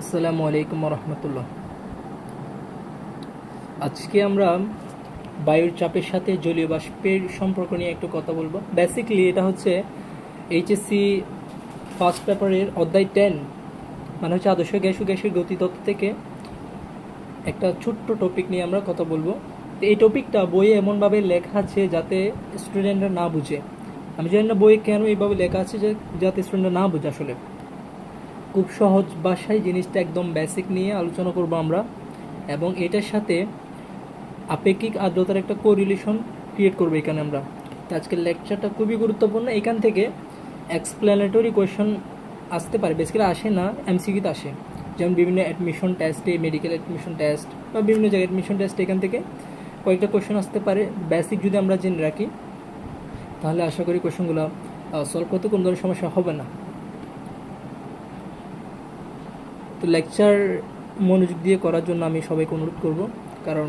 আসসালামু আলাইকুম রহমতুল্লাহ আজকে আমরা বায়ুর চাপের সাথে জলীয় বাষ্পের সম্পর্ক নিয়ে একটু কথা বলব। বেসিক্যালি এটা হচ্ছে এইচএসসি ফার্স্ট পেপারের অধ্যায় টেন মানে হচ্ছে আদর্শ গ্যাস ও গ্যাসের গতিতত্ত্ব থেকে একটা ছোট্ট টপিক নিয়ে আমরা কথা বলব। তো এই টপিকটা বইয়ে এমনভাবে লেখা আছে যাতে স্টুডেন্টরা না বুঝে। আমি জানি না বইয়ে কেন এইভাবে লেখা আছে যে যাতে স্টুডেন্টরা না বুঝে আসলে। খুব সহজ ভাষায় জিনিসটা একদম বেসিক নিয়ে আলোচনা করব আমরা। এবং এটার সাথে আপেক্ষিক আর্দ্রতার একটা কোরিলেশন ক্রিয়েট করব এখানে আমরা। তো আজকের লেকচারটা খুবই গুরুত্বপূর্ণ। এখান থেকে এক্সপ্লেনেটরি কোয়েশন আসতে পারে। বেসিক্যালি আসে না এমসিকিউতে আসে। যেমন বিভিন্ন অ্যাডমিশন টেস্টে মেডিকেল অ্যাডমিশন টেস্ট বা বিভিন্ন জায়গায় অ্যাডমিশন টেস্ট এখান থেকে কয়েকটা কোয়েশন আসতে পারে। বেসিক যদি আমরা জেনে রাখি, তাহলে আশা করি কোয়েশনগুলো সলভ করতে কোনো ধরনের সমস্যা হবে না। তো লেকচার মনোযোগ দিয়ে করার জন্য আমি সবাইকে অনুরোধ করব, কারণ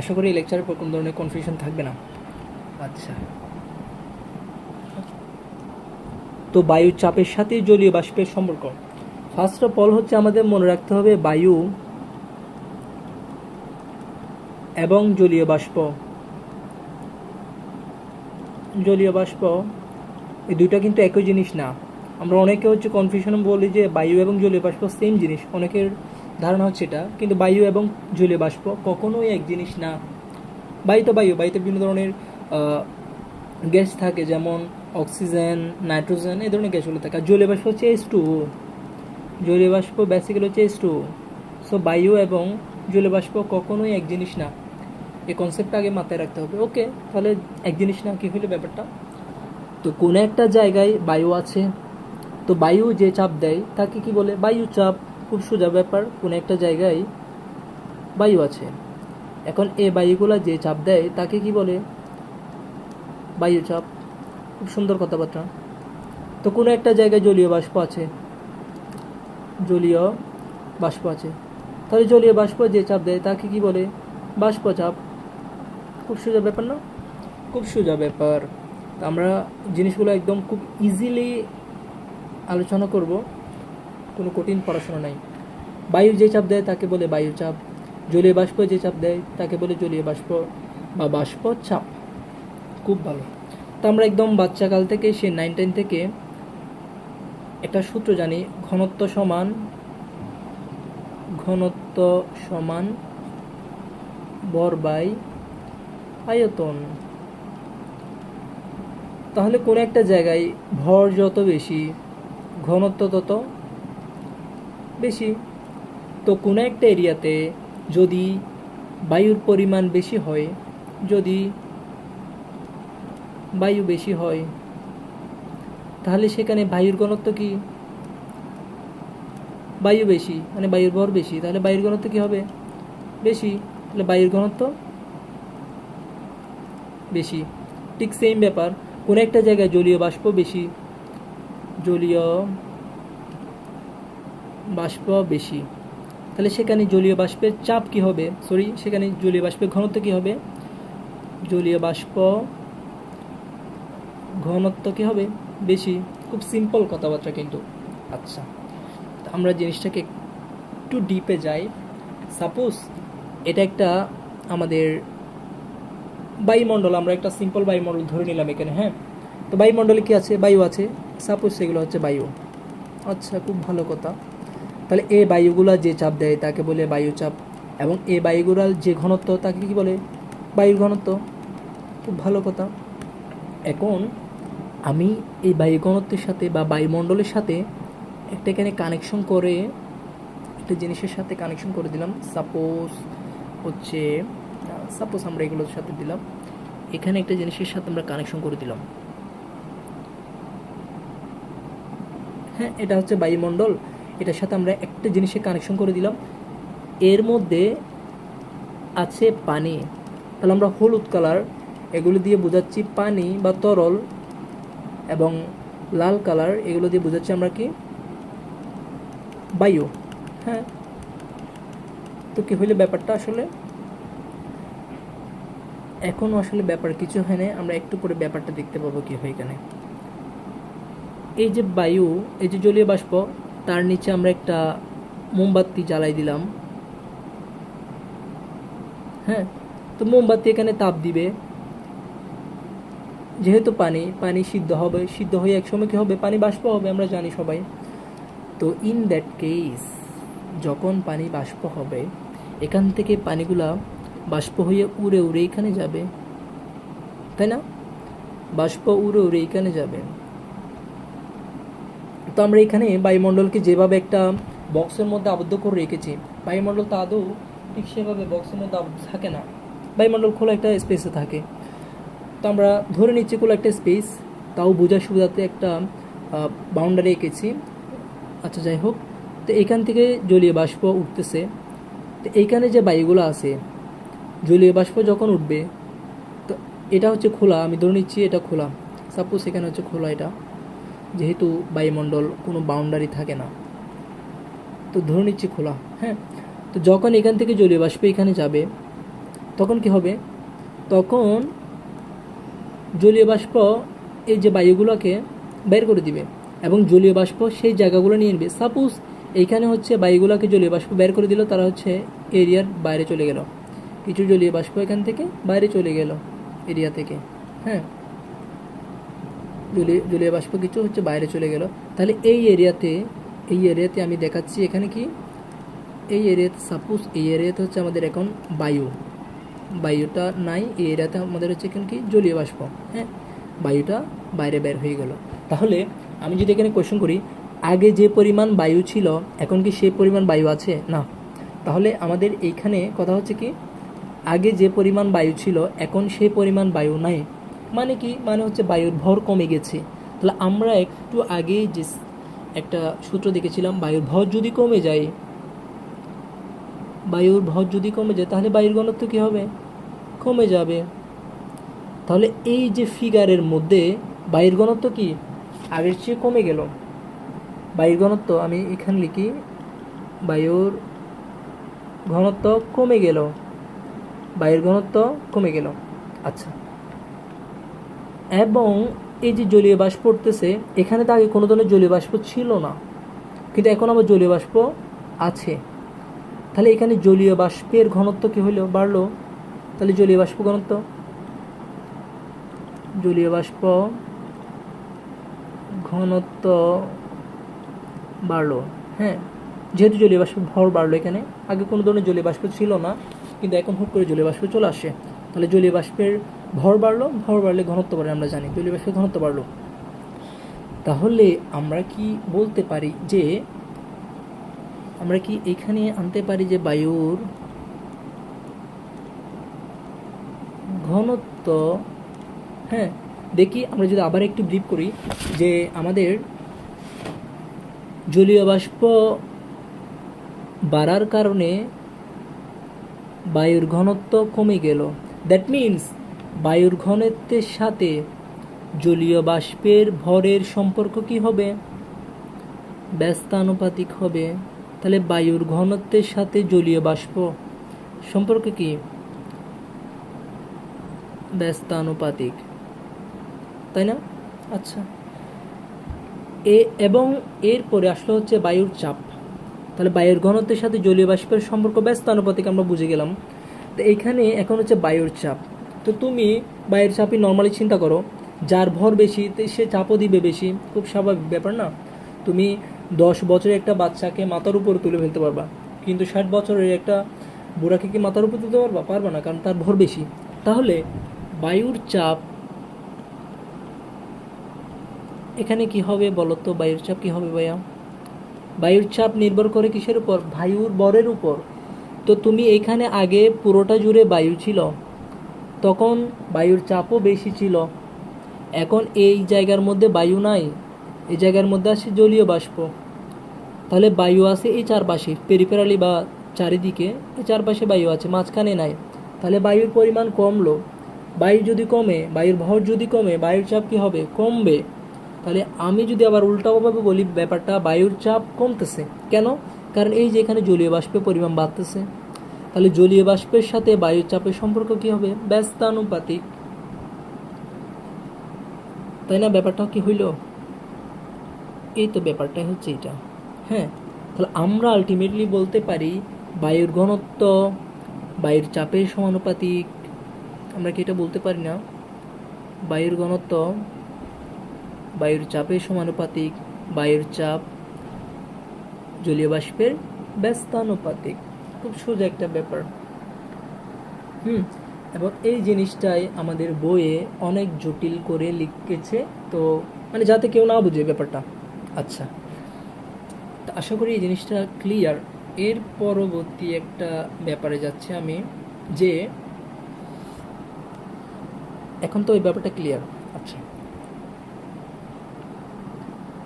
আশা করি এই লেকচারের পর কোনো ধরনের কনফিউশন থাকবে না। আচ্ছা। তো বায়ু চাপের সাথে জলীয় বাষ্পের সম্পর্ক। ফার্স্ট অফ অল হচ্ছে আমাদের মনে রাখতে হবে বায়ু এবং জলীয় বাষ্প। জলীয় বাষ্প, এই দুইটা কিন্তু একই জিনিস না। আমরা অনেকে হচ্ছে কনফিউশনে বলি যে বায়ু এবং জলীয় বাষ্প সেম জিনিস, অনেকের ধারণা হচ্ছে এটা। কিন্তু বায়ু এবং জলীয় বাষ্প কখনোই এক জিনিস না। বায়ু তো বায়ু, বায়ুতে বিভিন্ন ধরনের গ্যাস থাকে, যেমন অক্সিজেন নাইট্রোজেন এই ধরনের গ্যাসগুলো থাকে। আর জলীয় বাষ্প হচ্ছে এইচ টু জলীয় বাষ্প বেসিক্যালি হচ্ছে এইচ টু সো বায়ু এবং জলীয় বাষ্প কখনোই এক জিনিস না। এই কনসেপ্টটা আগে মাথায় রাখতে হবে। ওকে তাহলে এক জিনিস না, কী হইল ব্যাপারটা? তো কোনো একটা জায়গায় বায়ু আছে তো বায়ু যে চাপ দেয়, তাকে কি বলে? বায়ু চাপ, খুব সোজা ব্যাপার, কোনো একটা জায়গায় বায়ু আছে। এখন এ বায়ুগুলা যে চাপ দেয়, তাকে কি বলে? বায়ু চাপ। খুব সুন্দর কথাবার্তা। তো কোনো একটা জায়গায় জলীয় বাষ্প আছে। জলীয় বাষ্প আছে। তাহলে জলীয় বাষ্প যে চাপ দেয়, তাকে কি বলে? বাষ্প চাপ। খুব সোজা ব্যাপার না? খুব সোজা ব্যাপার। আমরা জিনিসগুলো একদম খুব ইজিলি আলোচনা করব, কোনো কঠিন পড়াশোনা নাই। বায়ু যে চাপ দেয় তাকে বলে বায়ু চাপ, জলীয় বাষ্প যে চাপ দেয় তাকে বলে জলীয় বাষ্প বা বাষ্প চাপ। খুব ভালো। তো আমরা একদম বাচ্চাকাল থেকে সে নাইন টেন থেকে একটা সূত্র জানি, ঘনত্ব সমান ঘনত্ব সমান বর বাই আয়তন। তাহলে কোনো একটা জায়গায় ভর যত বেশি ঘনত্ব তত বেশি। তো কোনো একটা এরিয়াতে যদি বায়ুর পরিমাণ বেশি হয়, যদি বায়ু বেশি হয়, তাহলে সেখানে বায়ুর ঘনত্ব কি? বায়ু বেশি মানে বায়ুর ভর বেশি, তাহলে বায়ুর ঘনত্ব কি হবে? বেশি, তাহলে বায়ুর ঘনত্ব বেশি। ঠিক সেম ব্যাপার, কোনো একটা জায়গায় জলীয় বাষ্প বেশি জলীয় বাষ্প বেশি। তাহলে সেখানে জলীয় বাষ্পের চাপ কি হবে? সরি সেখানে জলীয় বাষ্পের ঘনত্ব কি হবে? জলীয় বাষ্প ঘনত্ব কি হবে? বেশি। খুব সিম্পল কথাবার্তা কিন্তু। আচ্ছা আমরা জিনিসটাকে একটু ডিপে যাই। সাপোজ এটা একটা আমাদের বায়ুমণ্ডল, আমরা একটা সিম্পল বায়ুমণ্ডল ধরে নিলাম এখানে হ্যাঁ? তো বায়ুমণ্ডলে কি আছে? বায়ু আছে। সাপোজ সেগুলো হচ্ছে বায়ু। আচ্ছা খুব ভালো কথা। তাহলে এই বায়ুগুলা যে চাপ দেয়, তাকে বলে বায়ু চাপ। এবং এ বায়ুগুলার যে ঘনত্ব, তাকে কি বলে? বায়ুর ঘনত্ব। খুব ভালো কথা। এখন আমি এই বায়ু ঘনত্বের সাথে বা বায়ুমণ্ডলের সাথে একটা এখানে কানেকশন করে একটা জিনিসের সাথে কানেকশন করে দিলাম। সাপোজ হচ্ছে সাপোজ আমরা এগুলোর সাথে দিলাম। এখানে একটা জিনিসের সাথে আমরা কানেকশন করে দিলাম। হ্যাঁ এটা হচ্ছে বায়ুমণ্ডল। এটার সাথে আমরা একটা জিনিসের কানেকশন করে দিলাম। এর মধ্যে আছে পানি। তাহলে আমরা হলুদ কালার এগুলো দিয়ে বোঝাচ্ছি পানি বা তরল এবং লাল কালার এগুলো দিয়ে বোঝাচ্ছি আমরা কি? বায়ু। হ্যাঁ। তো কী হইলে ব্যাপারটা আসলে? এখনও আসলে ব্যাপার কিছু হয় না আমরা একটু পরে ব্যাপারটা দেখতে পাবো কি হয় এখানে। এই যে বায়ু, এই যে জলীয় বাষ্প, তার নিচে আমরা একটা মোমবাতি জ্বালাই দিলাম। হ্যাঁ তো মোমবাতি এখানে তাপ দিবে। যেহেতু পানি পানি সিদ্ধ হবে, সিদ্ধ হয়ে একসময় কি হবে? পানি বাষ্প হবে, আমরা জানি সবাই। তো ইন দ্যাট কেস যখন পানি বাষ্প হবে, এখান থেকে পানিগুলা বাষ্প হয়ে উড়ে উড়ে এখানে যাবে। তাই না? বাষ্প উড়ে উড়ে এখানে যাবে। তো আমরা এখানে বায়ুমণ্ডলকে যেভাবে একটা বক্সের মধ্যে আবদ্ধ করে রেখেছি, বায়ুমণ্ডল তো আদৌ ঠিক সেভাবে বক্সের মধ্যে আবদ্ধ থাকে না। বায়ুমণ্ডল খোলা একটা স্পেসে থাকে। তো আমরা ধরে নিচ্ছি কোনো একটা স্পেস তাও বোঝার সুবিধাতে একটা বাউন্ডারি এঁকেছি। আচ্ছা যাই হোক। তো এখান থেকে জলীয় বাষ্প উঠতেছে। তো এইখানে যে বায়ুগুলো আছে, জলীয় বাষ্প যখন উঠবে, তো এটা হচ্ছে খোলা, আমি ধরে নিচ্ছি এটা খোলা। সাপোজ এখানে হচ্ছে খোলা এটা। যেহেতু বায়ুমণ্ডল কোনো বাউন্ডারি থাকে না। তো ধরে নিচ্ছি খোলা হ্যাঁ? তো যখন এখান থেকে জলীয় বাষ্প এখানে যাবে, তখন কি হবে? তখন জলীয় বাষ্প এই যে বায়ুগুলোকে বের করে দিবে এবং জলীয় বাষ্প সেই জায়গাগুলো নিয়ে নেবে সাপোজ এইখানে হচ্ছে বায়ুগুলোকে জলীয় বাষ্প বের করে দিল, তারা হচ্ছে এরিয়ার বাইরে চলে গেল। কিছু জলীয় বাষ্প এখান থেকে বাইরে চলে গেল, এরিয়া থেকে হ্যাঁ? জলীয় জলীয় বাষ্প কিছু হচ্ছে বাইরে চলে গেল। তাহলে এই এরিয়াতে এই এরিয়াতে আমি দেখাচ্ছি এখানে কি? এই এরিয়াতে সাপোজ এই এরিয়াতে হচ্ছে আমাদের এখন বায়ু। বায়ুটা নাই, এই এরিয়াতে আমাদের হচ্ছে এখানে কি? জলীয় বাষ্প। হ্যাঁ বায়ুটা বাইরে বের হয়ে গেল। তাহলে আমি যদি এখানে কোয়েশ্চেন করি, আগে যে পরিমাণ বায়ু ছিল, এখন কি সেই পরিমাণ বায়ু আছে? না। তাহলে আমাদের এইখানে কথা হচ্ছে কি? আগে যে পরিমাণ বায়ু ছিল, এখন সেই পরিমাণ বায়ু নাই। মানে কি? মানে হচ্ছে বায়ুর ভর কমে গেছে। তাহলে আমরা একটু আগে যে একটা সূত্র দেখেছিলাম বায়ুর ভর যদি কমে যায় বায়ুর ভর যদি কমে যায়, তাহলে বায়ুর ঘনত্ব কী হবে? কমে যাবে। তাহলে এই যে ফিগারের মধ্যে বায়ুর ঘনত্ব কি? আগের চেয়ে কমে গেল। বায়ুর ঘনত্ব আমি এখানে লিখি, বায়ুর ঘনত্ব কমে গেল। বায়ুর ঘনত্ব কমে গেল। আচ্ছা। এবং এই যে জলীয় বাষ্প পড়তেছে, এখানে তো আগে কোনো ধরনের জলীয় বাষ্প ছিল না। কিন্তু এখন আবার জলীয় বাষ্প আছে। তাহলে এখানে জলীয় বাষ্পের ঘনত্ব কী হলো বাড়লো। তাহলে জলীয় বাষ্প ঘনত্ব? জলীয় বাষ্প ঘনত্ব বাড়লো। হ্যাঁ যেহেতু জলীয় বাষ্প ভর বাড়লো এখানে, আগে কোনো ধরনের জলীয় বাষ্প ছিল না, কিন্তু এখন হুট করে জলীয় বাষ্প চলে আসে। তাহলে জলীয় বাষ্পের ভর বাড়লো, ভর বাড়লে ঘনত্ব বাড়ে, আমরা জানি। জলীয় বাষ্পের ঘনত্ব বাড়লো। তাহলে আমরা কি বলতে পারি যে, আমরা কি এখানে আনতে পারি যে বায়ুর ঘনত্ব হ্যাঁ দেখি আমরা যদি আবার একটু ব্রিফ করি যে আমাদের জলীয় বাষ্প বাড়ার কারণে বায়ুর ঘনত্ব কমে গেল। দ্যাট মিন্স বায়ুর ঘনত্বের সাথে জলীয় বাষ্পের ভরের সম্পর্ক কি হবে? ব্যস্তানুপাতিক হবে। তাহলে বায়ুর ঘনত্বের সাথে জলীয় বাষ্প সম্পর্ক কি? ব্যস্তানুপাতিক। তাই না? আচ্ছা। এ এবং এরপরে আসলে হচ্ছে বায়ুর চাপ। তাহলে বায়ুর ঘনত্বের সাথে জলীয় বাষ্পের সম্পর্ক ব্যস্তানুপাতিক আমরা বুঝে গেলাম। তো এখানে এখন হচ্ছে বায়ুর চাপ। তো তুমি বায়ুর চাপই নর্মালি চিন্তা করো, যার ভর বেশি সে চাপও দিবে বেশি, খুব স্বাভাবিক ব্যাপার না? তুমি দশ বছরের একটা বাচ্চাকে মাথার উপরে তুলে ফেলতে পারবা, কিন্তু ষাট বছরের একটা বুড়াকে কি মাথার উপর তুলতে পারবা? পারবা না, কারণ তার ভর বেশি। তাহলে বায়ুর চাপ এখানে কি হবে বলো তো বায়ুর চাপ কি হবে ভাইয়া? বায়ুর চাপ নির্ভর করে কিসের উপর? বায়ুর বরের উপর। তো তুমি এখানে আগে পুরোটা জুড়ে বায়ু ছিল তখন বায়ুর চাপও বেশি ছিল। এখন এই জায়গার মধ্যে বায়ু নাই, এই জায়গার মধ্যে আছে জলীয় বাষ্প। তাহলে বায়ু আছে এই চারপাশে পেরিফেরালি বা চারিদিকে এই চারপাশে বায়ু আছে, মাঝখানে নাই। তাহলে বায়ুর পরিমাণ কমলো। বায়ু যদি কমে, বায়ুর ভর যদি কমে, বায়ুর চাপ কি হবে? কমবে। তাহলে আমি যদি আবার উল্টাভাবে বলি, ব্যাপারটা বায়ুর চাপ কমতেছে। কেন? কারণ এই যে এখানে জলীয় বাষ্পের পরিমাণ বাড়তেছে। তাহলে জলীয় বাষ্পের সাথে বায়ুর চাপের সম্পর্ক কি হবে? ব্যস্তানুপাতিক। তাই না? ব্যাপারটা কি হইল? এই তো ব্যাপারটাই হচ্ছে এটা। হ্যাঁ তাহলে আমরা আলটিমেটলি বলতে পারি বায়ুর ঘনত্ব, বায়ুর চাপের সমানুপাতিক। আমরা কি এটা বলতে পারি না? বায়ুর ঘনত্ব, বায়ুর চাপের সমানুপাতিক, বায়ুর চাপ, জলীয় বাষ্পের ব্যস্তানুপাতিক। খুব সোজা একটা ব্যাপার। হুম, এবং এই জিনিসটাই আমাদের বইয়ে অনেক জটিল করে লিখেছে, তো মানে যাতে কেউ না বুঝে ব্যাপারটা। আচ্ছা তো আশা করি এই জিনিসটা ক্লিয়ার এর পরবর্তী একটা ব্যাপারে যাচ্ছে আমি, যে এখন তো ওই ব্যাপারটা ক্লিয়ার আচ্ছা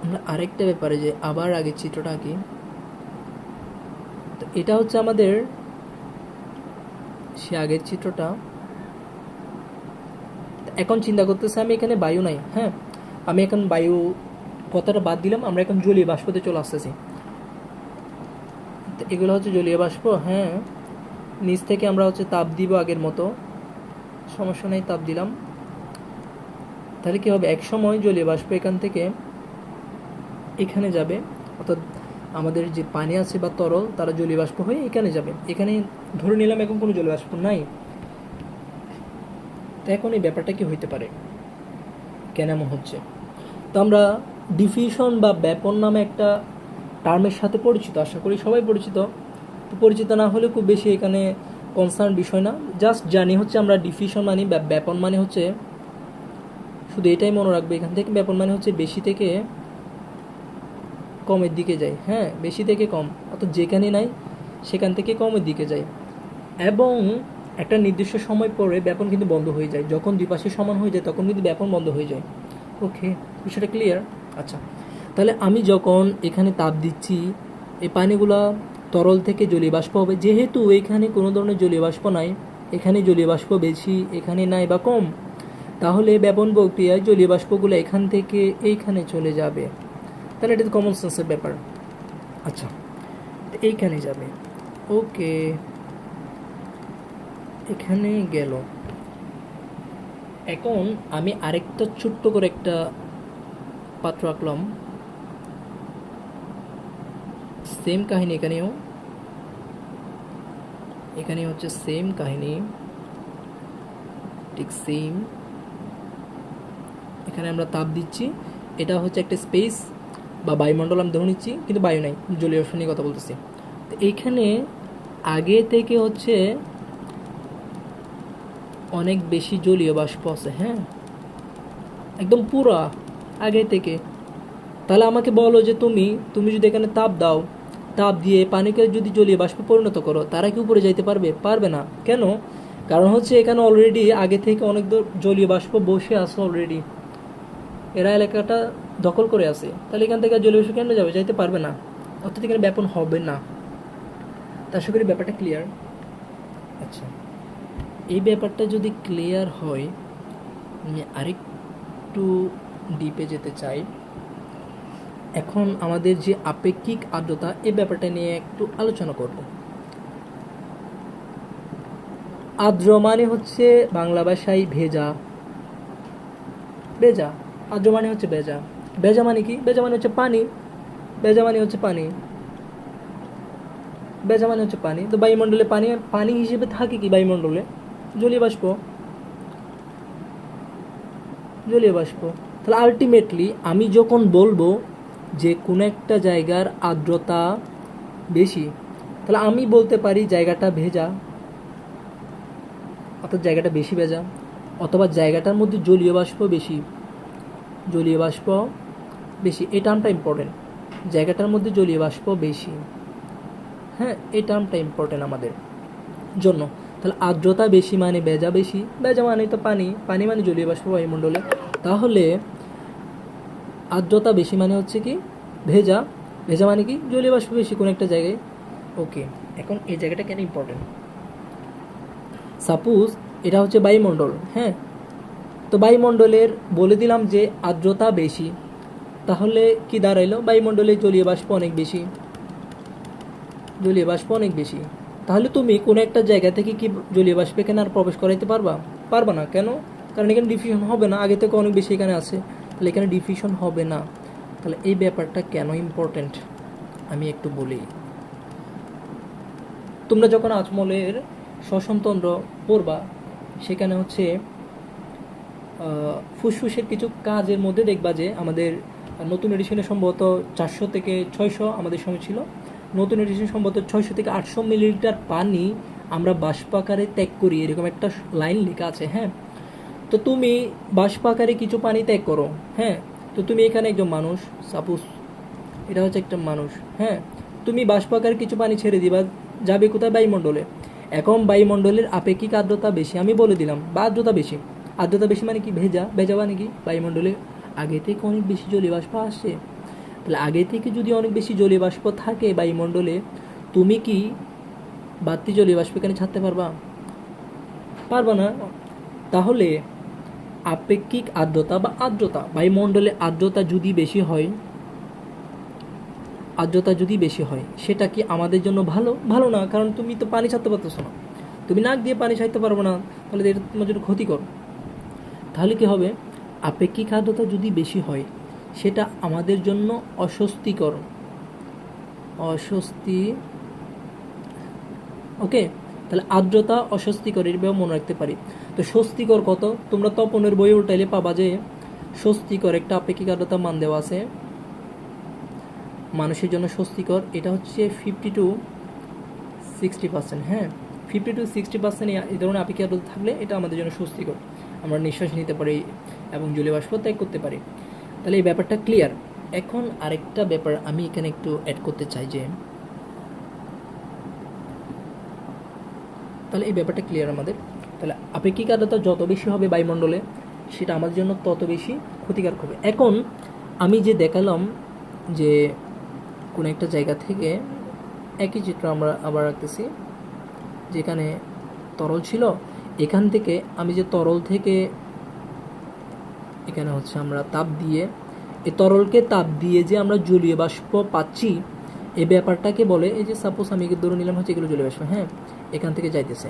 আমরা আরেকটা ব্যাপারে যে আবার আগে চিত্রটা আঁকি। এটা হচ্ছে আমাদের সে আগের চিত্রটা। এখন চিন্তা করতেছে আমি এখানে বায়ু নাই হ্যাঁ? আমি এখন বায়ু, কথাটা বাদ দিলাম, আমরা এখন জলীয় বাষ্পতে চলে আসতেছি। এগুলো হচ্ছে জলীয় বাষ্প হ্যাঁ? নিচ থেকে আমরা হচ্ছে তাপ দিব আগের মতো। সমস্যা নেই, তাপ দিলাম। তাহলে কী হবে? এক সময় জলীয় বাষ্প এখান থেকে এখানে যাবে, অর্থাৎ আমাদের যে পানি আছে বা তরল, তারা জলীয় বাষ্প হয়ে এখানে যাবে। এখানে ধরে নিলাম এখন কোনো জলীয় বাষ্প নাই। তো এখন এই ব্যাপারটা কি হইতে পারে? কেন এমন হচ্ছে? তো আমরা ডিফিউশন বা ব্যাপন নামে একটা টার্মের সাথে পরিচিত, আশা করি সবাই পরিচিত। তো পরিচিত না হলে খুব বেশি এখানে কনসার্ন বিষয় না। জাস্ট জানি হচ্ছে আমরা ডিফিউশন মানি বা ব্যাপন মানে হচ্ছে, শুধু এটাই মনে রাখবে, এখান থেকে ব্যাপন মানে হচ্ছে বেশি থেকে কমের দিকে যায়। হ্যাঁ বেশি থেকে কম, অর্থাৎ যেখানে নাই, সেখান থেকে কমের দিকে যায়। এবং একটা নির্দিষ্ট সময় পরে ব্যাপন কিন্তু বন্ধ হয়ে যায়। যখন দুই পাশে সমান হয়ে যায়, তখন কিন্তু ব্যাপন বন্ধ হয়ে যায়। ওকে, বিষয়টা ক্লিয়ার আচ্ছা তাহলে আমি যখন এখানে তাপ দিচ্ছি এই পানিগুলা তরল থেকে জলীয় বাষ্প হবে। যেহেতু এখানে কোনো ধরনের জলীয় বাষ্প নাই, এখানে জলীয় বাষ্প বেশি, এখানে নাই বা কম, তাহলে ব্যাপন প্রক্রিয়ায় জলীয় বাষ্পগুলো এখান থেকে এইখানে চলে যাবে। তাহলে এটা তো কমন সেন্সের ব্যাপার। আচ্ছা এইখানে যাবে। ওকে এখানে গেল। এখন আমি আরেকটা ছোট্ট করে একটা পাত্র আঁকলাম। সেম কাহিনী এখানেও। এখানে হচ্ছে সেম কাহিনী। ঠিক সেম এখানে আমরা তাপ দিচ্ছি। এটা হচ্ছে একটা স্পেস বা বায়ুমণ্ডল আমি ধরে নিচ্ছি, কিন্তু বায়ু নাই, জলীয় নিয়ে কথা বলতেছি। তো এইখানে আগে থেকে হচ্ছে অনেক বেশি জলীয় বাষ্প আছে হ্যাঁ? একদম পুরা আগে থেকে। তাহলে আমাকে বলো যে তুমি তুমি যদি এখানে তাপ দাও, তাপ দিয়ে পানিকে যদি জলীয় বাষ্পে পরিণত করো, তারা কি উপরে যাইতে পারবে? পারবে না। কেন? কারণ হচ্ছে এখানে অলরেডি আগে থেকে অনেক জলীয় বাষ্প বসে আছে অলরেডি এরা এলাকাটা দখল করে আছে, তাহলে এখান থেকে জলীয় বাষ্প কেন যাবে? যাইতে পারবে না। অর্থাৎ এখানে ব্যাপন হবে না। তা আশা করি ব্যাপারটা ক্লিয়ার আচ্ছা। এই ব্যাপারটা যদি ক্লিয়ার হয়, আমি আরেকটু ডিপে যেতে চাই। এখন আমাদের যে আপেক্ষিক আর্দ্রতা এই ব্যাপারটা নিয়ে একটু আলোচনা করব। আর্দ্র মানে হচ্ছে বাংলা ভাষায় ভেজা। ভেজা। আর্দ্র মানে হচ্ছে ভেজা। ভেজা মানে কি? ভেজা মানে হচ্ছে পানি। ভেজা মানে হচ্ছে পানি। ভেজা মানে হচ্ছে পানি। তো বায়ুমণ্ডলে পানি পানি হিসেবে থাকে কি বায়ুমণ্ডলে? জলীয় বাষ্প। জলীয় বাষ্প। তাহলে আলটিমেটলি আমি যখন বলব যে কোনো একটা জায়গার আর্দ্রতা বেশি, তাহলে আমি বলতে পারি জায়গাটা ভেজা, অর্থাৎ জায়গাটা বেশি ভেজা, অথবা জায়গাটার মধ্যে জলীয় বাষ্প বেশি। জলীয় বাষ্প বেশি, এই টার্মটা ইম্পর্টেন্ট জায়গাটার মধ্যে জলীয় বাষ্প বেশি। হ্যাঁ এই টার্মটা ইম্পর্টেন্ট আমাদের। জন্য, তাহলে আর্দ্রতা বেশি মানে ভেজা বেশি। ভেজা মানে তো পানি পানি মানে জলীয় বাষ্প বায়ুমণ্ডলে। তাহলে আর্দ্রতা বেশি মানে হচ্ছে কি? ভেজা। ভেজা মানে কি? জলীয় বাষ্প বেশি কোনো একটা জায়গায়। ওকে, এখন এই জায়গাটা কেন ইম্পর্টেন্ট সাপোজ এটা হচ্ছে বায়ুমণ্ডল হ্যাঁ? তো বায়ুমণ্ডলের বলে দিলাম যে আর্দ্রতা বেশি। তাহলে কি দাঁড়াইলো? বায়ুমণ্ডলে জলীয় বাষ্প অনেক বেশি। জলীয় বাষ্প অনেক বেশি। তাহলে তুমি কোনো একটা জায়গা থেকে কি জলীয় বাষ্প এখানে আর প্রবেশ করাইতে পারবা? পারবা না। কেন? কারণ এখানে ডিফিউশন হবে না। আগে থেকে অনেক বেশি এখানে আছে। তাহলে এখানে ডিফিউশন হবে না। তাহলে এই ব্যাপারটা কেন ইম্পর্ট্যান্ট আমি একটু বলি। তোমরা যখন আজমলের শ্বসনতন্ত্র পড়বা, সেখানে হচ্ছে ফুসফুসের কিছু কাজের মধ্যে দেখবা যে আমাদের নতুন এডিশনে সম্ভবত চারশো থেকে ছয়শো আমাদের সময় ছিল। নতুন এডিশনে সম্ভবত ছয়শো থেকে আটশো মিলিলিটার পানি আমরা বাষ্পাকারে ত্যাগ করি, এরকম একটা লাইন লেখা আছে হ্যাঁ? তো তুমি বাষ্পাকারে কিছু পানি ত্যাগ করো হ্যাঁ? তো তুমি এখানে একজন মানুষ সাপোজ এটা হচ্ছে একটা মানুষ হ্যাঁ? তুমি বাষ্পাকারে কিছু পানি ছেড়ে দিবা, যাবে কোথায়? বায়ুমণ্ডলে। এখন বায়ুমণ্ডলের আপেক্ষিক আর্দ্রতা বেশি, আমি বলে দিলাম, বা আর্দ্রতা বেশি। আর্দ্রতা বেশি মানে কি? ভেজা? ভেজা মানে কি? বায়ুমণ্ডলে আগে থেকে অনেক বেশি জলীয় বাষ্প আসছে তাহলে আগে থেকে যদি অনেক বেশি জলীয় বাষ্প থাকে বায়ুমণ্ডলে, তুমি কি বাড়তি জলীয় বাষ্প এখানে ছাড়তে পারবা? পারবা না? তাহলে আপেক্ষিক আর্দ্রতা বা আর্দ্রতা, বায়ুমণ্ডলে আর্দ্রতা যদি বেশি হয়, আর্দ্রতা যদি বেশি হয়, সেটা কি আমাদের জন্য ভালো? ভালো না, কারণ তুমি তো পানি ছাড়তে পারতেছো না। তুমি নাক দিয়ে পানি ছাড়তে পারবে না, তাহলে এটা তোমার জন্য ক্ষতিকর। তাহলে কি হবে? আপেক্ষিক আর্দ্রতা যদি বেশি হয়, সেটা আমাদের জন্য অস্বস্তিকর। অস্বস্তি, ওকে? তাহলে আর্দ্রতা অস্বস্তিকর এভাবে মনে রাখতে পারি। তো স্বস্তিকর কত? তোমরা তপনের বই উল্টাইলে পাবা যে, স্বস্তিকর একটা আপেক্ষিক আর্দ্রতা মান দেওয়া আছে। মানুষের জন্য স্বস্তিকর, এটা হচ্ছে ফিফটি টু সিক্সটি পার্সেন্ট হ্যাঁ? ফিফটি টু সিক্সটি পার্সেন্ট এই ধরনের আপেক্ষিক আর্দ্রতা থাকলে এটা আমাদের জন্য স্বস্তিকর। আমরা নিঃশ্বাস নিতে পারি। এবং জলীয় বাষ্প ত্যাগ করতে পারি। তাহলে এই ব্যাপারটা ক্লিয়ার এখন আরেকটা ব্যাপার আমি এখানে একটু অ্যাড করতে চাই যে, তাহলে এই ব্যাপারটা ক্লিয়ার আমাদের। তাহলে আপেক্ষিক আর্দ্রতা যত বেশি হবে বায়ুমণ্ডলে, সেটা আমাদের জন্য তত বেশি ক্ষতিকারক হবে। এখন আমি যে দেখালাম যে কোনো একটা জায়গা থেকে একই চিত্র আমরা আবার রাখতেছি যেখানে তরল ছিল, এখান থেকে আমি যে তরল থেকে এখানে হচ্ছে আমরা তাপ দিয়ে এই তরলকে তাপ দিয়ে যে আমরা জলীয় বাষ্প পাচ্ছি এই ব্যাপারটাকে বলে, এই যে সাপোজ আমি ধরে নিলাম হচ্ছে এগুলো জলীয় বাষ্প হ্যাঁ? এখান থেকে যাইতেছে।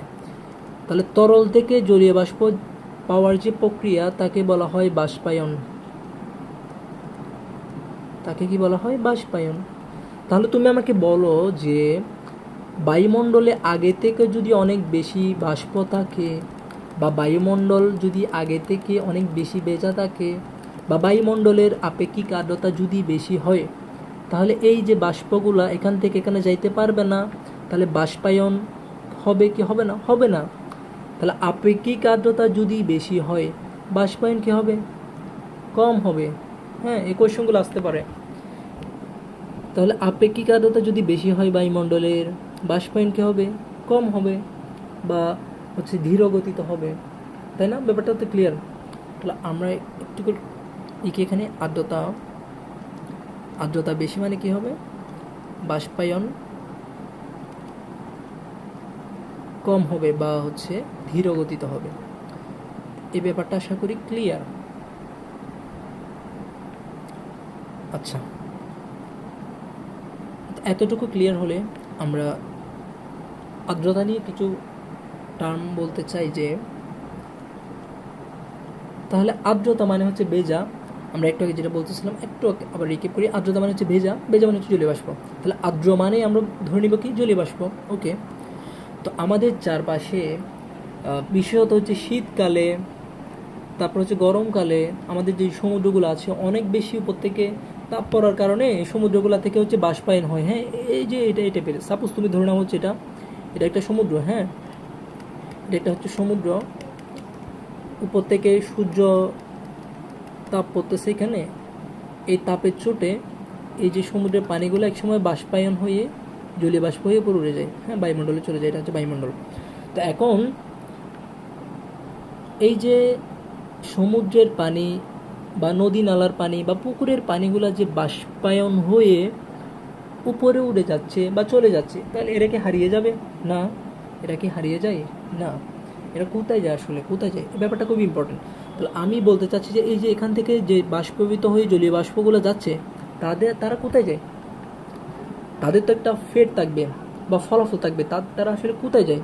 তাহলে তরল থেকে জলীয় বাষ্প পাওয়ার যে প্রক্রিয়া, তাকে বলা হয় বাষ্পায়ন। তাকে কি বলা হয়? বাষ্পায়ন। তাহলে তুমি আমাকে বলো যে, বায়ুমণ্ডলে আগে থেকে যদি অনেক বেশি বাষ্প থাকে বা বায়ুমণ্ডল যদি আগে থেকে অনেক বেশি ভেজা থাকে বা বায়ুমণ্ডলের আপেক্ষিক আর্দ্রতা যদি বেশি হয়, তাহলে এই যে বাষ্পগুলা এখান থেকে এখানে যাইতে পারবে না, তাহলে বাষ্পায়ন হবে কি হবে না? হবে না। তাহলে আপেক্ষিক আর্দ্রতা যদি বেশি হয়, বাষ্পায়ন কি হবে? কম হবে। হ্যাঁ এই কোয়েশনগুলো আসতে পারে। তাহলে আপেক্ষিক আর্দ্রতা যদি বেশি হয় বায়ুমণ্ডলের, বাষ্পায়ন কি হবে? কম হবে। বা হচ্ছে ধীর গতিতে হবে। তাই না? ব্যাপারটা তো ক্লিয়ার তাহলে আমরা একটু লিখি এখানে আর্দ্রতা আর্দ্রতা বেশি মানে কি হবে? বাষ্পায়ন কম হবে বা হচ্ছে ধীর গতিতে হবে। এই ব্যাপারটা আশা করি ক্লিয়ার আচ্ছা। এতটুকু ক্লিয়ার হলে আমরা আর্দ্রতা নিয়ে কিছু টার্ম বলতে চাই যে, তাহলে আর্দ্রতা মানে হচ্ছে ভেজা। আমরা একটু আগে যেটা বলতেছিলাম, একটু আবার রিকেপ করি, আর্দ্রতা মানে হচ্ছে ভেজা ভেজা মানে হচ্ছে জলীয় বাষ্প তাহলে আর্দ্র মানে আমরা ধরে নিব কি? জলীয় বাষ্প ওকে তো আমাদের চারপাশে বিশেষত হচ্ছে শীতকালে, তারপর হচ্ছে গরমকালে আমাদের যে সমুদ্রগুলো আছে, অনেক বেশি উপর থেকে তাপ পড়ার কারণে সমুদ্রগুলো থেকে হচ্ছে বাষ্পায়ন হয়। হ্যাঁ এই যে এটা এটা পেরে সাপোজ তুমি ধরে নাও হচ্ছে এটা এটা একটা সমুদ্র হ্যাঁ? এটা হচ্ছে সমুদ্র, উপর থেকে সূর্য তাপ পড়তেছে এখানে, এই তাপের চোটে এই যে সমুদ্রের পানিগুলো একসময় বাষ্পায়ন হয়ে জলীয় বাষ্প হয়ে উপরে উড়ে যায় হ্যাঁ বায়ুমণ্ডলে চলে যায়, এটা হচ্ছে বায়ুমণ্ডল। তো এখন এই যে সমুদ্রের পানি বা নদী নালার পানি বা পুকুরের পানিগুলো যে বাষ্পায়ন হয়ে উপরে উড়ে যাচ্ছে বা চলে যাচ্ছে, তাহলে এরা কি হারিয়ে যাবে? না। এরা কি হারিয়ে যায়? না। এরা কোথায় যায় আসলে? কোথায় যায়? এই ব্যাপারটা খুব ইম্পর্টেন্ট তাহলে আমি বলতে চাচ্ছি যে এই যে এখান থেকে যে বাষ্পীভূত হয়ে জলীয় বাষ্পগুলো যাচ্ছে, তাদের, তারা কোথায় যায়? তাদের তো একটা ফেট থাকবে বা ফলাফল থাকবে। তার তারা আসলে কোথায় যায়?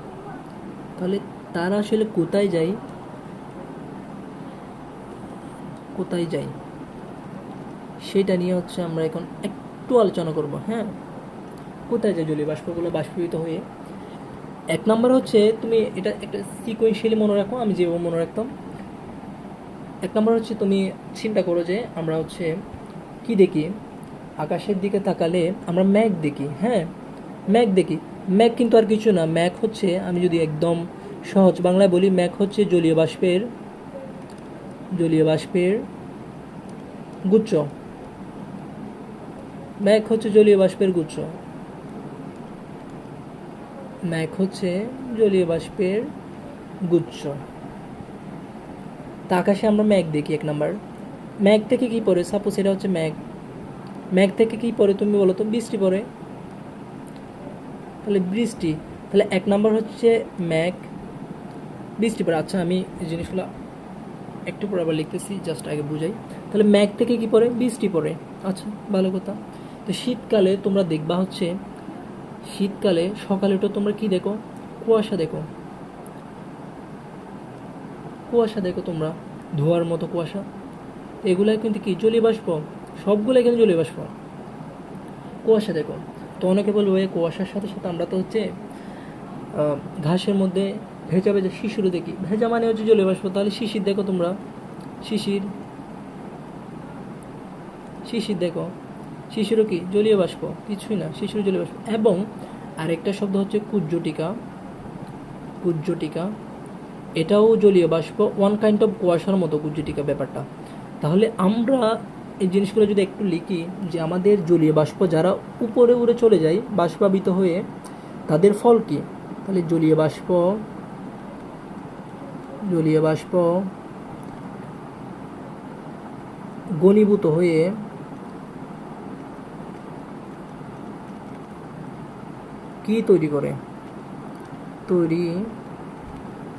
তাহলে তারা আসলে কোথায় যায়? কোথায় যায়? সেটা নিয়ে হচ্ছে আমরা এখন একটু আলোচনা করব। হ্যাঁ? কোথায় যায় জলীয় বাষ্পগুলো বাষ্পীভূত হয়ে? এক নম্বর হচ্ছে তুমি এটা একটা সিকোয়েন্সিয়ালি মনে রাখো, আমি যেভাবে মনে রাখতাম। এক নম্বর হচ্ছে তুমি চিন্তা করো যে আমরা হচ্ছে কি দেখি? আকাশের দিকে তাকালে আমরা ম্যাঘ দেখি হ্যাঁ? ম্যাঘ দেখি। ম্যাঘ কিন্তু আর কিছু না ম্যাঘ হচ্ছে, আমি যদি একদম সহজ বাংলায় বলি ম্যাঘ হচ্ছে জলীয় বাষ্পের জলীয় বাষ্পের গুচ্ছ। ম্যাঘ হচ্ছে জলীয় বাষ্পের গুচ্ছ। ম্যাঘ হচ্ছে জলীয় বাষ্পের গুচ্ছ। তা আকাশে আমরা ম্যাঘ দেখি, এক নাম্বার। ম্যাঘ থেকে কি পড়ে? সাপোজ এটা হচ্ছে ম্যাঘ। ম্যাঘ থেকে কি পড়ে তুমি বলো তো? বৃষ্টি পড়ে। তাহলে বৃষ্টি, তাহলে এক নাম্বার হচ্ছে ম্যাঘ। বৃষ্টি পড়ে। আচ্ছা আমি এই জিনিসগুলো একটু পরে আবার লিখতেছি জাস্ট আগে বুঝাই। তাহলে ম্যাঘ থেকে কি পড়ে? বৃষ্টি পড়ে। আচ্ছা ভালো কথা। তো শীতকালে তোমরা দেখবা হচ্ছে শীতকালে সকালে উঠে তোমরা কি দেখো? কুয়াশা দেখো। কুয়াশা দেখো তোমরা, ধোয়ার মতো কুয়াশা। এগুলাই কিন্তু কি? জলীয় বাষ্প সবগুলো এখানে জলীয় বাষ্প কুয়াশা দেখো। তো অনেকে বলব এই কুয়াশার সাথে সাথে আমরা তো হচ্ছে ঘাসের মধ্যে ভেজা ভেজা শিশুর দেখি। ভেজা মানে হচ্ছে জলীয় বাষ্প তাহলে শিশির দেখো তোমরা। শিশির। শিশির দেখো। শিশিরও কি? জলীয় বাষ্প? কিছুই না শিশির জলীয় বাষ্প। এবং আরেকটা শব্দ হচ্ছে কুজ্জটিকা। কুজ্জটিকা, এটাও জলীয় বাষ্প ওয়ান কাইন্ড অফ কুয়াশার মতো কুজ্জটিকা ব্যাপারটা। তাহলে আমরা এই জিনিসগুলো যদি একটু লিখি, যে আমাদের জলীয় বাষ্প যারা উপরে উড়ে চলে যায়, বাষ্পাবিত হয়ে, তাদের ফল কি? তাহলে জলীয় বাষ্প জলীয় বাষ্প, ঘনীভূত হয়ে কি তৈরি করে? তৈরি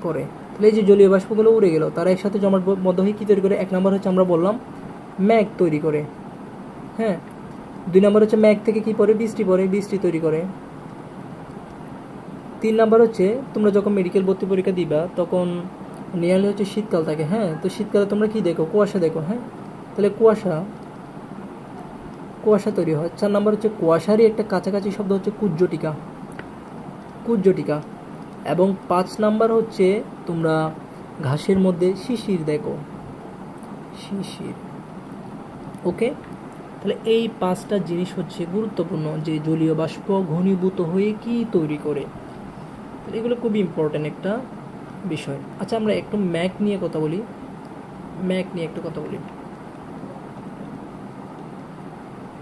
করে। তাহলে এই যে জলীয় বাষ্পগুলো উড়ে গেল, তারা একসাথে জমাট মধ্য হয়ে কী তৈরি করে? এক নম্বর হচ্ছে আমরা বললাম ম্যাগ তৈরি করে। হ্যাঁ? দুই নম্বর হচ্ছে ম্যাগ থেকে কি পড়ে বৃষ্টি পড়ে বৃষ্টি তৈরি করে। তিন নাম্বার হচ্ছে তোমরা যখন মেডিকেল ভর্তি পরীক্ষা দিবা, তখন নিয়ারলি হচ্ছে শীতকাল থাকে হ্যাঁ? তো শীতকালে তোমরা কি দেখো? কুয়াশা দেখো হ্যাঁ? তাহলে কুয়াশা কুয়াশা তৈরি হয়। চার নাম্বার হচ্ছে কুয়াশারই একটা কাছাকাছি শব্দ হচ্ছে কুজ্জটিকা। কুজ্জটিকা এবং পাঁচ নাম্বার হচ্ছে তোমরা ঘাসের মধ্যে শিশির দেখো। শিশির। ওকে? তাহলে এই পাঁচটা জিনিস হচ্ছে গুরুত্বপূর্ণ যে জলীয় বাষ্প ঘনীভূত হয়ে কি তৈরি করে। তাহলে এগুলো খুবই ইম্পর্ট্যান্ট একটা বিষয়। আচ্ছা আমরা একটু ম্যাক নিয়ে কথা বলি। ম্যাক নিয়ে একটু কথা বলি।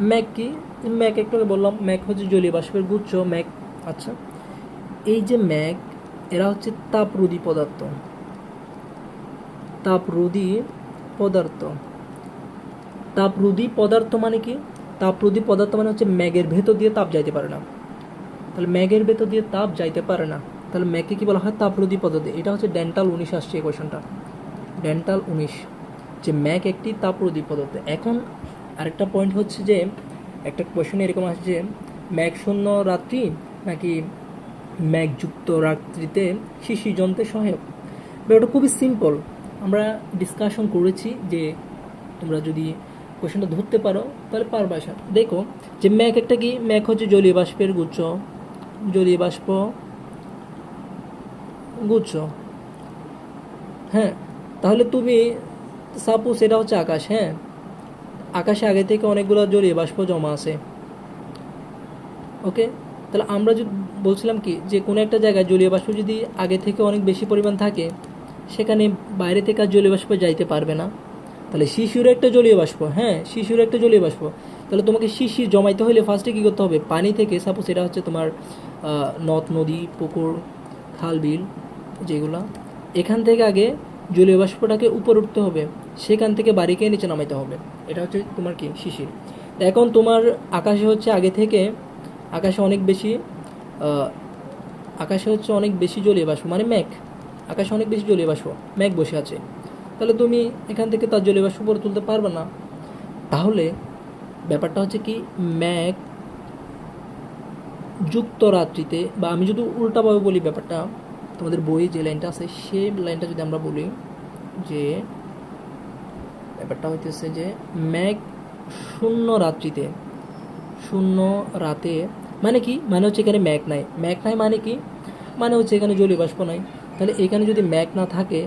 ম্যাক কি? ম্যাক একটু বললাম, ম্যাক হচ্ছে জলীয় বাষ্পের গুচ্ছ, ম্যাক। আচ্ছা। এই যে ম্যাক এরা হচ্ছে তাপরোধী পদার্থ। তাপরোধী পদার্থ। তাপরোধী পদার্থ মানে কি? তাপরোধী পদার্থ মানে হচ্ছে ম্যাগের ভেতর দিয়ে তাপ যাইতে পারে না। তাহলে ম্যাগের ভেতর দিয়ে তাপ যাইতে পারে না। তাহলে ম্যাগকে কি বলা হয়? তাপরোধী পদার্থ। এটা হচ্ছে ডেন্টাল উনিশ আসছে এই কোয়েশনটা। ডেন্টাল উনিশ। যে ম্যাগ একটি তাপরোধী পদার্থ। এখন আরেকটা পয়েন্ট হচ্ছে যে, একটা কোয়েশন এরকম আসছে যে ম্যাগ শূন্য রাত্রি নাকি ম্যাগযুক্ত রাত্রিতে শিশি যন্ত্রে সহায়ক। ব্যাপারটা খুবই সিম্পল আমরা ডিসকাশন করেছি যে তোমরা যদি কোয়েশনটা ধরতে পারো, তাহলে পারবা আশা দেখো, যে ম্যাক একটা কি? ম্যাক হচ্ছে জলীয় বাষ্পের গুচ্ছ। জলীয় বাষ্প গুচ্ছ। হ্যাঁ তাহলে তুমি সাপোজ এটা হচ্ছে আকাশ হ্যাঁ? আকাশে আগে থেকে অনেকগুলো জলীয় বাষ্প জমা আছে। ওকে তাহলে আমরা যদি বলছিলাম কি, যে কোনো একটা জায়গায় জলীয় বাষ্প যদি আগে থেকে অনেক বেশি পরিমাণ থাকে, সেখানে বাইরে থেকে আর জলীয় বাষ্প যাইতে পারবে না। তাহলে শিশুর একটা জলীয় বাষ্প হ্যাঁ শিশুর একটা জলীয় বাষ্প। তাহলে তোমাকে শিশির জমাইতে হলে ফার্স্টে কী করতে হবে? পানি থেকে সাপোজ এটা হচ্ছে তোমার নদ, নদী, পুকুর, খাল, বিল, যেগুলা, এখান থেকে আগে জলীয় বাষ্পটাকে উপর উঠতে হবে। সেখান থেকে বাড়িকে নিচে নামাইতে হবে। এটা হচ্ছে তোমার কি? শিশির। এখন তোমার আকাশে হচ্ছে আগে থেকে আকাশে অনেক বেশি আকাশে হচ্ছে অনেক বেশি জলীয় বাষ্প মানে মেঘ। আকাশে অনেক বেশি জলীয় বাষ্প, মেঘ বসে আছে। তাহলে তুমি এখান থেকে তার জলীয় বাষ্প উপরে তুলতে পারবে না। তাহলে ব্যাপারটা হচ্ছে কি ম্যাঘ যুক্ত রাত্রিতে বা আমি যদি উল্টাভাবে বলি ব্যাপারটা, তোমাদের বইয়ে যে লাইনটা আছে সেই লাইনটা যদি আমরা বলি যে, ব্যাপারটা হইতেছে যে ম্যাঘ শূন্য রাত্রিতে, শূন্য রাতে মানে কি মানে হচ্ছে এখানে ম্যাক নাই। ম্যাক নাই মানে কি? মানে হচ্ছে এখানে জলীয় বাষ্প নাই। তাহলে এখানে যদি ম্যাক না থাকে,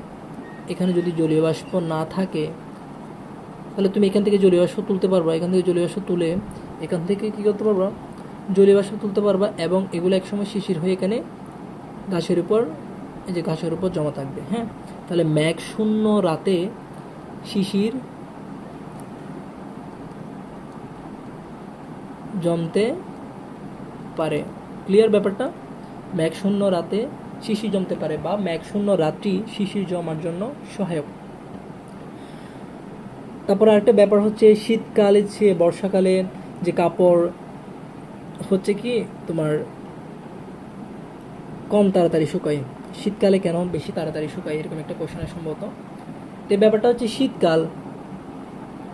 এখানে যদি জলীয় বাষ্প না থাকে, তাহলে তুমি এখান থেকে জলীয় বাষ্প তুলতে পারবা। এখান থেকে জলীয় বাষ্প তুলে এখান থেকে কী করতে পারবা? জলীয় বাষ্প তুলতে পারবা এবং এগুলো একসময় শিশির হয়ে এখানে ঘাসের উপর, এই যে ঘাসের উপর জমা থাকবে। হ্যাঁ? তাহলে ম্যাক শূন্য রাতে শিশির জমতে পারে। ক্লিয়ার ব্যাপারটা? শূন্য রাতে শিশির জমতে পারে বা শূন্য রাত্রি শিশির জমার জন্য সহায়ক। তারপর আরেকটা ব্যাপার হচ্ছে শীতকালে সে বর্ষাকালে যে কাপড় হচ্ছে কি তোমার কম তাড়াতাড়ি শুকায়। শীতকালে কেন বেশি তাড়াতাড়ি শুকায় এরকম একটা কোশ্চেন সম্ভবত। তো ব্যাপারটা হচ্ছে শীতকাল।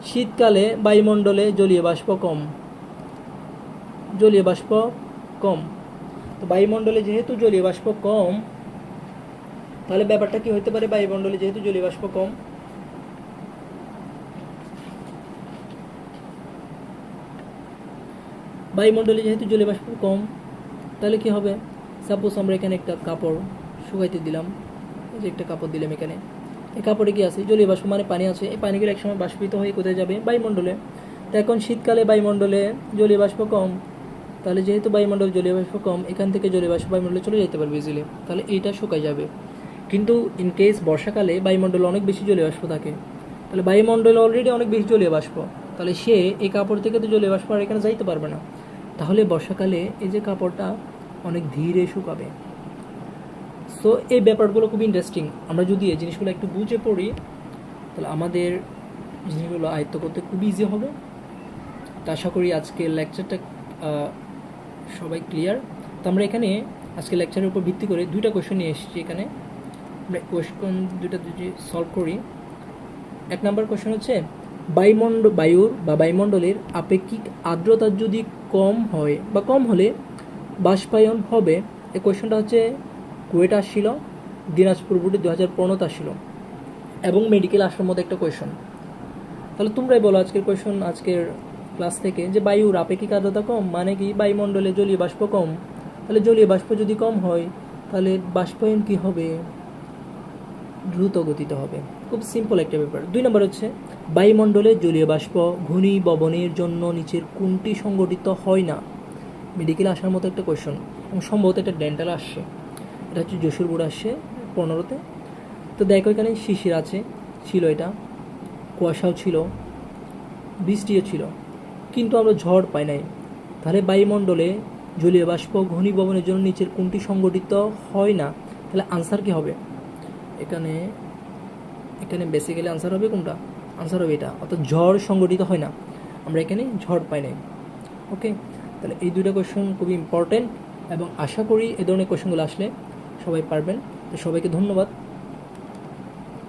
শীতকালে বায়ুমণ্ডলে জলীয় বাষ্প কম। জলীয় বাষ্প কম। তো বায়ুমণ্ডলে যেহেতু জলীয় বাষ্প কম, তাহলে ব্যাপারটা কি হতে পারে? বায়ুমণ্ডলে যেহেতু জলীয় বাষ্প কম, বায়ুমণ্ডলে যেহেতু জলীয় বাষ্প কম, তাহলে কি হবে? সাপোজ আমরা এখানে একটা কাপড় শুকাইতে দিলাম। এই যে একটা কাপড় দিলাম এখানে। এই কাপড়ে কি আছে? জলীয় বাষ্প মানে পানি আছে। এই পানিগুলো একসময় বাষ্পিত হয়ে কোথায় যাবে? বায়ুমণ্ডলে। তো এখন শীতকালে বায়ুমণ্ডলে জলীয় বাষ্প কম। তাহলে যেহেতু বায়ুমণ্ডল জলীয় বাষ্প কম, এখান থেকে জলীয় বাষ্প বায়ুমণ্ডলে চলে যেতে পারবে ইজিলি তাহলে এইটা শুকাই যাবে। কিন্তু ইন কেস বর্ষাকালে বায়ুমণ্ডলে অনেক বেশি জলীয় বাষ্প থাকে, তাহলে বায়ুমণ্ডলে অলরেডি অনেক বেশি জলীয় বাষ্প। তাহলে সে এই কাপড় থেকে তো জলীয় বাষ্প আর এখানে যাইতে পারবে না। তাহলে বর্ষাকালে এই যে কাপড়টা অনেক ধীরে শুকাবে। সো এই ব্যাপারগুলো খুব ইন্টারেস্টিং আমরা যদি এই জিনিসগুলো একটু বুঝে পড়ি, তাহলে আমাদের জিনিসগুলো আয়ত্ত করতে খুব ইজি হবে। তা আশা করি আজকের লেকচারটা সবাই ক্লিয়ার তো আমরা এখানে আজকে লেকচারের উপর ভিত্তি করে দুইটা কোয়েশ্চেন নিয়ে এসেছি এখানে। আমরা কোয়েশ্চেন দুইটা যদি সলভ করি, এক নম্বর কোয়েশ্চেন হচ্ছে, বায়ুমণ্ড বায়ুর বা বায়ুমণ্ডলের আপেক্ষিক আর্দ্রতা যদি কম হয় বা কম হলে বাষ্পায়ন হবে, এই কোয়েশ্চেনটা হচ্ছে কুয়েট আসছিল, দিনাজপুর বোর্ডে দু হাজার পনেরোতে আসছিল এবং মেডিকেল আসার মতো একটা কোয়েশন তাহলে তোমরাই বলো আজকের কোয়েশন আজকের ক্লাস থেকে যে বায়ুর আপেক্ষিক আর্দ্রতা কম মানে কি? বায়ুমণ্ডলে জলীয় বাষ্প কম। তাহলে জলীয় বাষ্প যদি কম হয়, তাহলে বাষ্পায়ন কি হবে? দ্রুত গতিতে হবে। খুব সিম্পল একটা ব্যাপার। দুই নম্বর হচ্ছে বায়ুমণ্ডলে জলীয় বাষ্প, ঘূর্ণি ববনের জন্য নিচের কোনটি সংগঠিত হয় না? মেডিকেল আসার মতো একটা কোয়েশন এবং সম্ভবত এটা ডেন্টাল আসছে। এটা হচ্ছে যশোর বোর্ড আসছে, পনেরোতে। তো দেখো এখানে শিশির আছে, ছিল এটা। কুয়াশাও ছিল, বৃষ্টিও ছিল। কিন্তু আমরা ঝড় পাই নাই। তাহলে বায়ুমণ্ডলে জলীয় বাষ্প ঘনীভবনের জন্য নিচের কোনটি সংগঠিত হয় না? তাহলে আনসার কি হবে? এখানে এখানে বেসিক্যালি আনসার হবে কোনটা? আনসার হবে এটা। অর্থাৎ ঝড় সংগঠিত হয় না। আমরা এখানে ঝড় পাই নাই। ওকে তাহলে এই দুইটা কোয়েশন খুবই ইম্পর্টেন্ট এবং আশা করি এ ধরনের কোয়েশনগুলো আসলে সবাই পারবেন। তো সবাইকে ধন্যবাদ।